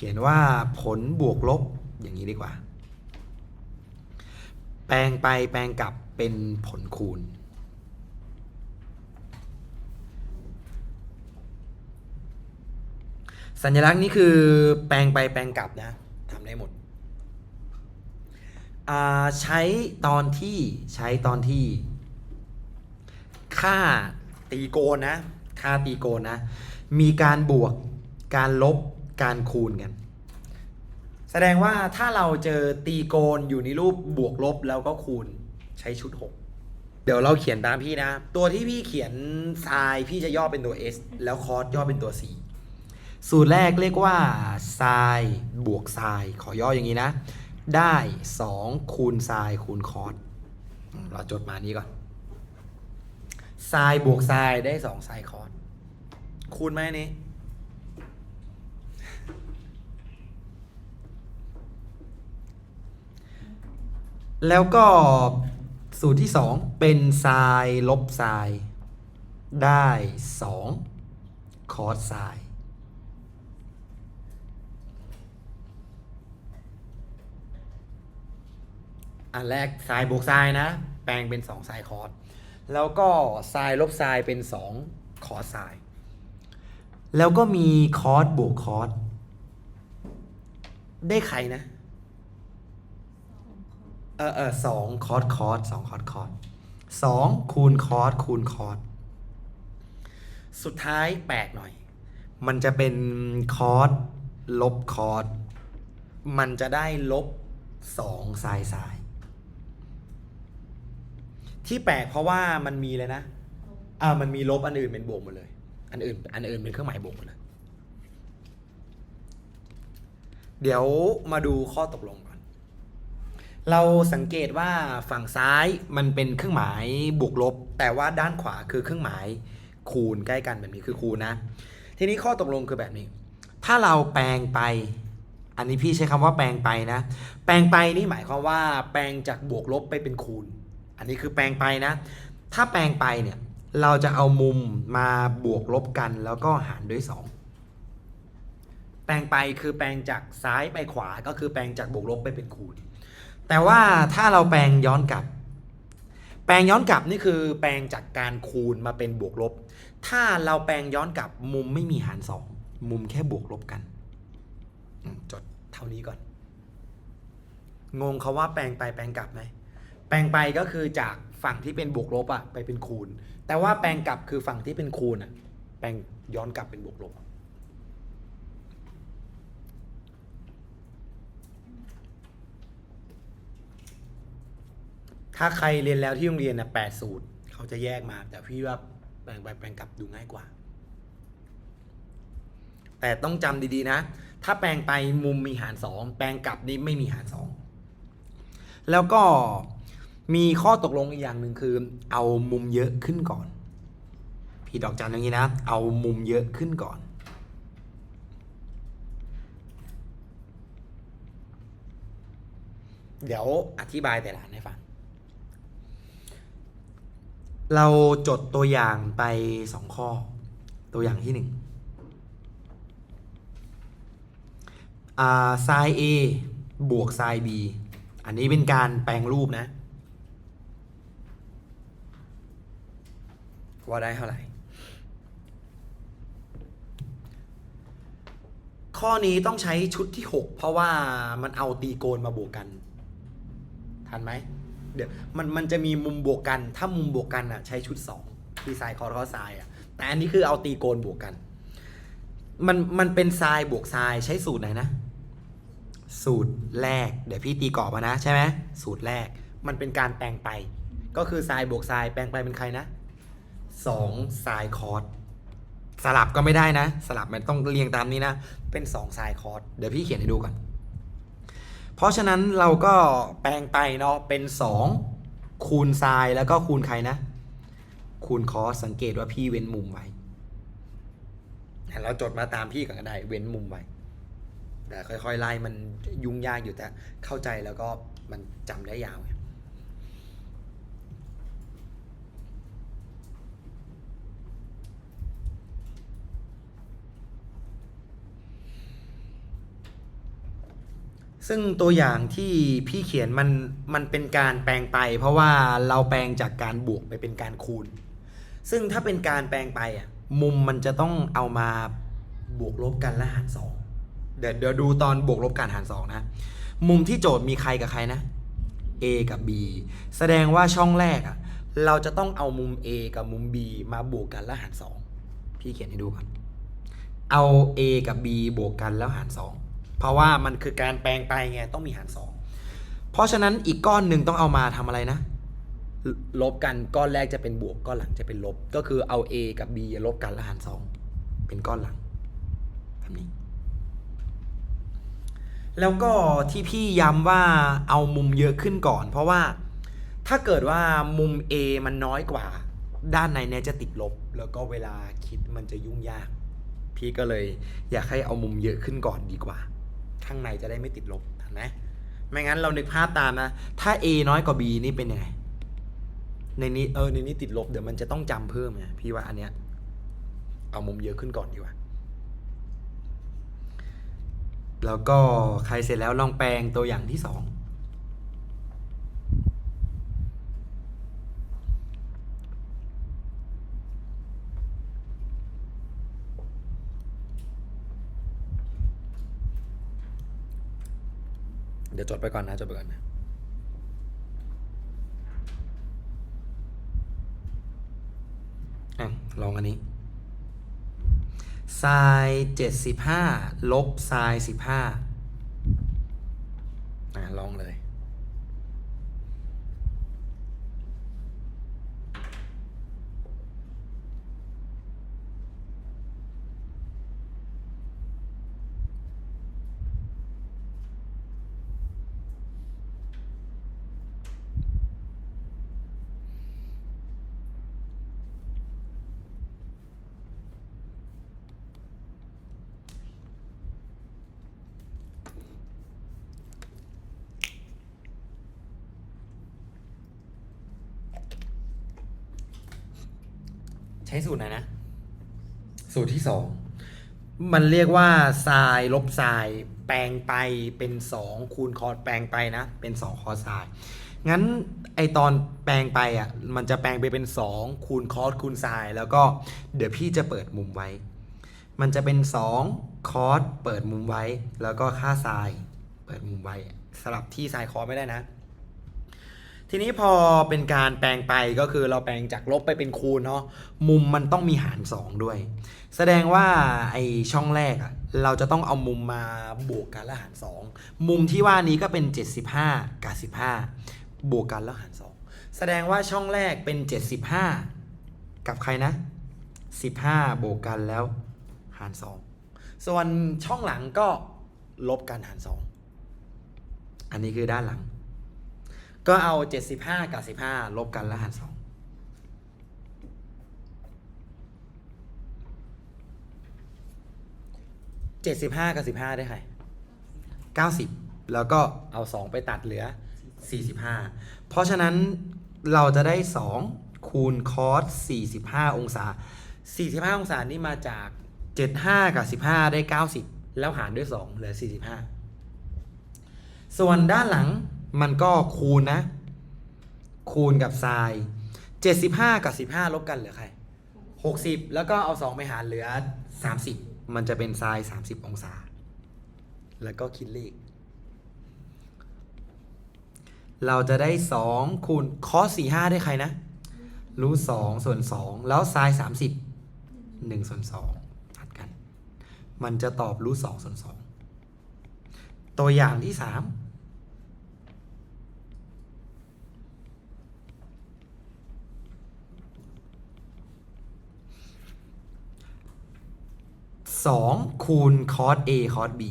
เขียนว่าผลบวกลบอย่างนี้ดีกว่า แปลงไปแปลงกลับเป็นผลคูณ สัญลักษณ์นี้คือแปลงไปแปลงกลับนะทำได้หมดใช้ตอนที่ใช้ตอนที่ ค่าตีโกนนะ ค่าตีโกนนะ มีการบวกการลบ การคูณกัน แสดงว่าถ้าเราเจอตีโกนอยู่ในรูปบวกลบแล้วก็คูณใช้ชุด 6 เดี๋ยวเราเขียนตามพี่นะ ตัวที่พี่เขียนไซน์พี่จะย่อเป็นตัว s แล้วคอสย่อเป็นตัว c สูตรแรกเรียกว่าไซน์บวกไซน์ขอย่ออย่างนี้นะ ได้ 2 คูณไซน์คูณคอสเราจดมานี้ก่อนไซน์บวกไซน์ได้2ไซน์คอสคูณไหมอัน แล้วก็สูตรที่ 2 เป็นไซน์ลบไซน์ได้ 2 คอสไซน์อันแรกไซน์บวกไซน์นะ แปลงเป็น 2 ไซน์คอสแล้วก็ไซน์ลบไซน์เป็น 2 คอสไซน์แล้วก็มีคอสบวกคอสได้ใครนะ เออเออสองคอร์สคอร์สสองคอร์สคอร์สสองคูณคอร์สคูณคอร์สสุดท้ายแปลกหน่อย มันจะเป็นคอร์สลบคอร์สมันจะได้ลบสองไซน์ไซน์ที่แปลกเพราะว่ามันมีเลยนะอ่ามันมีลบอันอื่นเป็นบวกหมดเลย อันอื่น อันอื่นเป็นเครื่องหมายบวกหมดเลย เดี๋ยวมาดูข้อตกลงก่อน เราสังเกตว่าฝั่งซ้ายมันเป็นเครื่องหมายบวกลบ แต่ว่าด้านขวาคือเครื่องหมายคูณใกล้กันแบบนี้คือคูณนะ ทีนี้ข้อตกลงคือแบบนี้ ถ้าเราแปลงไป อันนี้พี่ใช้คำว่าแปลงไปนะ แปลงไปนี่หมายความว่าแปลงจากบวกลบไปเป็นคูณ อันนี้คือแปลงไปนะ ถ้าแปลงไปเนี่ยเราจะเอามุมมาบวกลบกันแล้วก็หารด้วย 2แปลงไปคือแปลงจากซ้ายไปขวาก็คือแปลงจากบวกลบไปเป็นคูณ แต่ว่าถ้าเราแปลงย้อนกลับ แปลงย้อนกลับนี่คือแปลงจากการคูณมาเป็นบวกลบ ถ้าเราแปลงย้อนกลับมุมไม่มีหารสองมุมแค่บวกลบกันอืมจดเท่านี้ก่อน งงเขาว่าแปลงไปแปลงกลับไหมแปลงไปก็คือจากฝั่งที่เป็นบวกลบอะไปเป็นคูณ แต่ว่าแปลงกลับคือฝั่งที่เป็นคูณอะแปลงย้อนกลับเป็นบวกลบ ถ้าใครเรียนแล้วที่โรงเรียนนะแปดสูตร เขาจะแยกมา แต่พี่ว่าแปลงไปแปลงกลับดูง่ายกว่า แต่ต้องจำดีๆนะ ถ้าแปลงไปมุมมีหารสองแปลงกลับนี่ไม่มีหารสองแล้วก็มีข้อตกลงอีกอย่างหนึ่งคือ เอามุมเยอะขึ้นก่อน พี่ดอกจันอย่างนี้นะ เอามุมเยอะขึ้นก่อนเดี๋ยวอธิบายแต่ละอันให้ฟัง เราจดตัวอย่างไปสองข้อ ตัวอย่างที่หนึ่งอ่าไซน์ A บวกไซน์ B อันนี้เป็นการแปลงรูปนะ ว่าได้เท่าไหร่ ข้อนี้ต้องใช้ชุดที่ 6 เพราะว่ามันเอาตีโกนมาบวกกัน ทันไหม เดี๋ยวมันมันจะมีมุมบวกกัน ถ้ามุมบวกกันอะใช้ชุด2ที่ไซน์คอร์คอไซน์อะแต่อันนี้คือเอาตีโกนบวกกัน มันมันเป็นไซน์บวกไซน์ใช้สูตรไหนนะ สูตรแรก เดี๋ยวพี่ตีกรอบมานะใช่ไหมสูตรแรก มันเป็นการแปลงไป ก็คือไซน์บวกไซน์แปลงไปเป็นใครนะสองไซน์คอร์สสลับก็ไม่ได้นะ สลับมันต้องเรียงตามนี้นะ เป็น2ไซน์คอร์สเดี๋ยวพี่เขียนให้ดูก่อน เพราะฉะนั้นเราก็แปลงไปเนาะเป็น 2 คูณไซน์แล้วก็คูณใครนะ คูณคอสสังเกตว่าพี่เว้นมุมไว้เราจดมาตามพี่ก่อนก็ได้เว้นมุมไว้แต่ค่อยๆไล่มันยุ่งยากอยู่แต่เข้าใจแล้วก็มันจำได้ยาวไง ซึ่งตัวอย่างที่พี่เขียนมันมันเป็นการแปลงไป เพราะว่าเราแปลงจากการบวกไปเป็นการคูณ ซึ่งถ้าเป็นการแปลงไปอะมุมมันจะต้องเอามาบวกลบกันและหารสองเดี๋ยวเดี๋ยวดูตอนบวกลบการหารสองนะ มุมที่โจทย์มีใครกับใครนะ A กับ B แสดงว่าช่องแรกอะเราจะต้องเอามุม A กับมุม B มาบวกกันและหารสองพี่เขียนให้ดูก่อนเอา A กับ B บวกกันแล้วหาร2 เพราะว่ามันคือการแปลงไปไงต้องมีหาร2เพราะฉะนั้นอีกก้อนหนึ่งต้องเอามาทำอะไรนะลลบกันก้อนแรกจะเป็นบวกก้อนหลังจะเป็นลบ ก็คือเอา A กับ B ลบกันแล้วหาร2เป็นก้อนหลังแบบนี้แล้วก็ที่พี่ย้ำว่าเอามุมเยอะขึ้นก่อน เพราะว่าถ้าเกิดว่ามุม A มันน้อยกว่า ด้านในเนี่ยจะติดลบ แล้วก็เวลาคิดมันจะยุ่งยาก พี่ก็เลยอยากให้เอามุมเยอะขึ้นก่อนดีกว่า ข้างในจะได้ไม่ติดลบเห็นไหมไม่งั้นเรานึกภาพตามนะ ถ้า A น้อยกว่า B นี่เป็นยังไง ในนี้เออในนี้ติดลบเดี๋ยวมันจะต้องจำเพิ่มไงพี่ว่าอันเนี้ยเอามุมเยอะขึ้นก่อนดีกว่า แล้วก็ใครเสร็จแล้วลองแปลงตัวอย่างที่สอง ดี๋ยวจดไปก่อนนะจดไปก่อนนะอะลองอันนี้ไซน์เจ็ดสิบห้าลบไซน์สิบห้า ใช้สูตรไหนนะ สูตรที่สองมันเรียกว่าไซน์ลบไซน์แปลงไปเป็นสองคูณคอสแปลงไปนะ เป็นสองคอสไซน์งั้นไอตอนแปลงไปอะมันจะแปลงไปเป็นสองคูณคอสคูณไซน์แล้วก็เดี๋ยวพี่จะเปิดมุมไว้ มันจะเป็น2คอสเปิดมุมไว้ แล้วก็ค่าไซน์เปิดมุมไว้สลับที่ไซน์คอสไม่ได้นะ ทีนี้พอเป็นการแปลงไปก็คือเราแปลงจากลบไปเป็นคูณเนาะมุมมันต้องมีหาร 2 ด้วย แสดงว่าไอช่องแรกอะเราจะต้องเอามุมมาบวกกันแล้วหาร 2 มุมที่ว่านี้ก็เป็น 75 กับ 15 บวกกันแล้วหาร 2 แสดงว่าช่องแรกเป็น 75 กับใครนะ 15 บวกกันแล้วหาร 2 ส่วนช่องหลังก็ลบกันหาร 2 อันนี้คือด้านหลัง ก็เอาเจ็ดสิบห้ากับสิบห้าลบกันแล้วหารสองเจ็ดสิบห้ากับสิบห้าได้ใครเก้าสิบแล้วก็เอาสองไปตัดเหลือสี่สิบห้าเพราะฉะนั้นเราจะได้สองคูณคอสสี่สิบห้าองศาสี่สิบห้าองศานี่มาจากเจ็ดห้ากับสิบห้าได้เก้าสิบแล้วหารด้วยสองเหลือสี่สิบห้าส่วนด้านหลัง มันก็คูณนะ คูณกับไซน์75 กับ 15 ลบกันเหลือใคร 60 แล้วก็เอา 2 ไปหารเหลือ 30 มันจะเป็นไซน์30 องศา แล้วก็คิดเลข เราจะได้ 2 คูณคอส45 ได้ใครนะ รูท2ส่วน 2 แล้วไซน์30 1ส่วน2ตัดกัน มันจะตอบรูท2ส่วน 2 ตัวอย่างที่ 3 สองคูณคอส A คอส B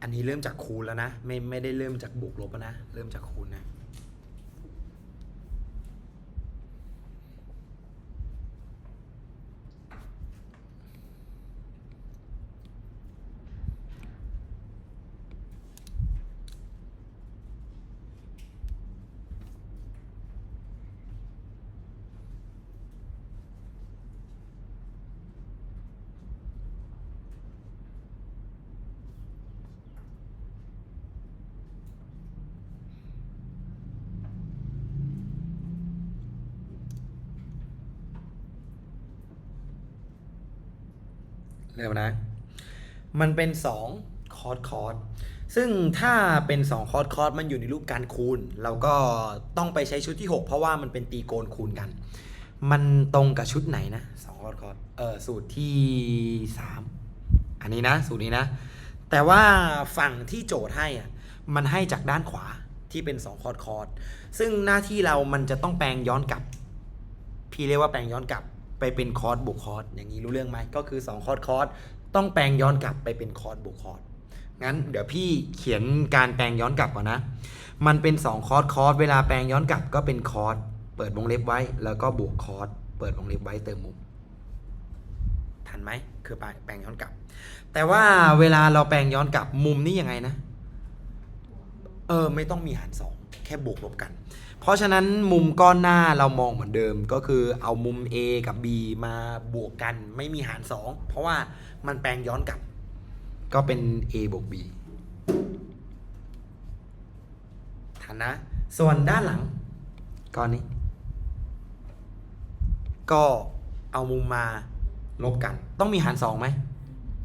อันนี้เริ่มจากคูณแล้วนะ ไม่ไม่ได้เริ่มจากบวกลบแล้วนะ เริ่มจากคูณนะ เร็วนะ มันเป็น 2 คอร์สคอร์สซึ่งถ้าเป็น 2 คอร์สคอร์สมันอยู่ในรูปการคูณ เราก็ต้องไปใช้ชุดที่ 6 เพราะว่ามันเป็นตีโกนคูณกัน มันตรงกับชุดไหนนะสองคอร์สคอร์สเออสูตรที่ 3 อันนี้นะ สูตรนี้นะ แต่ว่าฝั่งที่โจทย์ให้อะมันให้จากด้านขวาที่เป็น 2 คอร์สคอร์สซึ่งหน้าที่เรามันจะต้องแปลงย้อนกลับ พี่เรียกว่าแปลงย้อนกลับ ไปเป็นคอร์สบวกคอร์สอย่างนี้รู้เรื่องไหมก็คือ 2 คอร์สคอร์สต้องแปลงย้อนกลับไปเป็นคอร์สบวกคอร์สงั้นเดี๋ยวพี่เขียนการแปลงย้อนกลับก่อนนะ มันเป็น 2 คอร์สคอร์สเวลาแปลงย้อนกลับก็เป็นคอร์สเปิดวงเล็บไว้ แล้วก็บวกคอร์สเปิดวงเล็บไว้เติมมุมทันไหมคือแปลงย้อนกลับ แต่ว่าเวลาเราแปลงย้อนกลับมุมนี้ยังไงนะ เออไม่ต้องมีหารสองแค่บวกลบกัน เพราะฉะนั้นมุมก้อนหน้าเรามองเหมือนเดิมก็คือเอามุม A กับ B มาบวกกันไม่มีหาร 2 เพราะว่ามันแปลงย้อนกลับ ก็เป็น A บวก B ทันนะ ส่วนด้านหลังก้อนนี้ ก็เอามุมมาลบกัน ต้องมีหาร2ไหม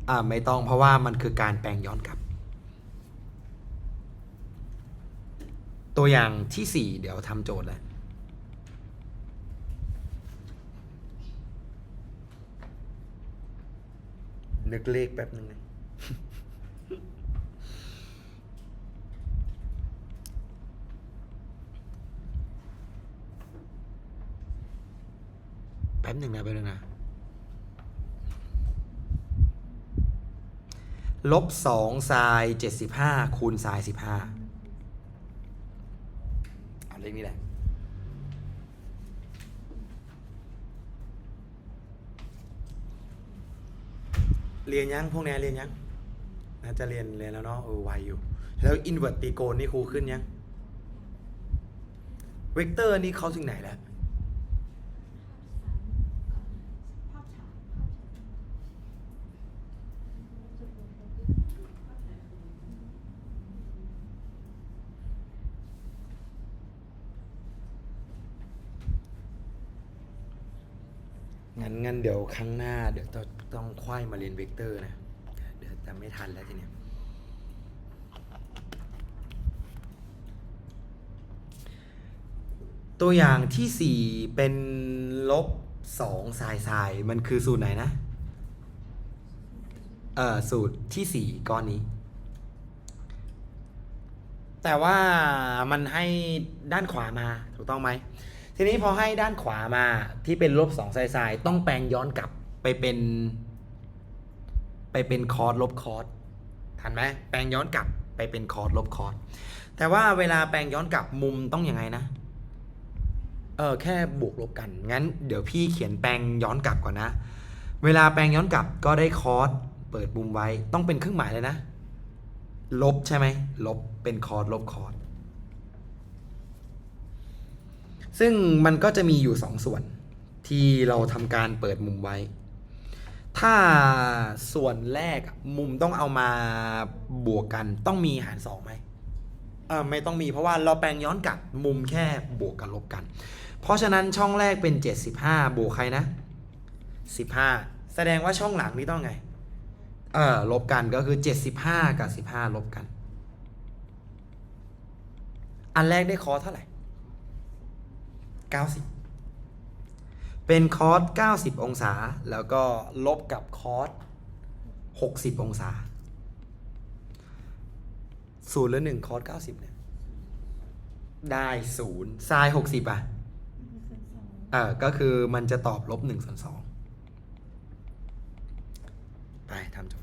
อ่าไม่ต้องเพราะว่ามันคือการแปลงย้อนกลับ ตัวอย่างที่4เดี๋ยวทำโจทย์แล้วนึกเลขแป๊บนึงนะแป๊บหนึ่งนะแป๊บนึงนะลบสองทรายเจ็ดสิบห้าคูณทรายสิบห้า เอาเลขนี้แหละ เรียนยังพวกเนี้ยเรียนยังน่าจะเรียนเรียนแล้วเนาะเออไวอยู่ แล้วอินเวอร์ตีโกนนี่ครูขึ้นยัง เวกเตอร์นี่เขาถึงไหนแล้ว เดี๋ยวครั้งหน้า เดี๋ยวต้องต้องควายมาเรียนเวกเตอร์นะ เดี๋ยวจะไม่ทันแล้วทีเนี้ยตัวอย่างที่ 4 เป็นลบ2สายสายมันคือสูตรไหนนะ เอ่อ สูตรทีสี่4 ก้อนนี้ แต่ว่ามันให้ด้านขวามาถูกต้องไหม ทีนี้พอให้ด้านขวามาที่เป็นลบสองสายสายต้องแปลงย้อนกลับไปเป็น ไปเป็นคอร์สลบคอร์สทันไหมแปลงย้อนกลับไปเป็นคอร์สลบคอร์สแต่ว่าเวลาแปลงย้อนกลับมุมต้องยังไงนะเออแค่บวกลบกัน งั้นเดี๋ยวพี่เขียนแปลงย้อนกลับก่อนนะ เวลาแปลงย้อนกลับก็ได้คอร์สเปิดมุมไว้ต้องเป็นเครื่องหมายเลยนะ ลบใช่ไหมลบเป็นคอร์สลบคอร์ส ซึ่งมันก็จะมีอยู่สองส่วนที่เราทำการเปิดมุมไว้ ถ้าส่วนแรกมุมต้องเอามาบวกกันต้องมีหารสองไหมเออไม่ต้องมีเพราะว่าเราแปลงย้อนกลับมุมแค่บวกกับลบกัน เพราะฉะนั้นช่องแรกเป็น 75 บวกใครนะ 15 แสดงว่าช่องหลังนี้ต้องไงเออลบกันก็คือ 75 กับ 15 ลบกัน อันแรกได้คอเท่าไหร่ 90 เป็นคอร์ส90 องศา แล้วก็ลบกับคอร์ส60 องศาศูนย์หรือหนึ่งคอร์ส90เนี่ย ได้ศูนย์ไซน์60อะเออก็คือมันจะตอบลบ1ส่วน2ไปทำโจทย์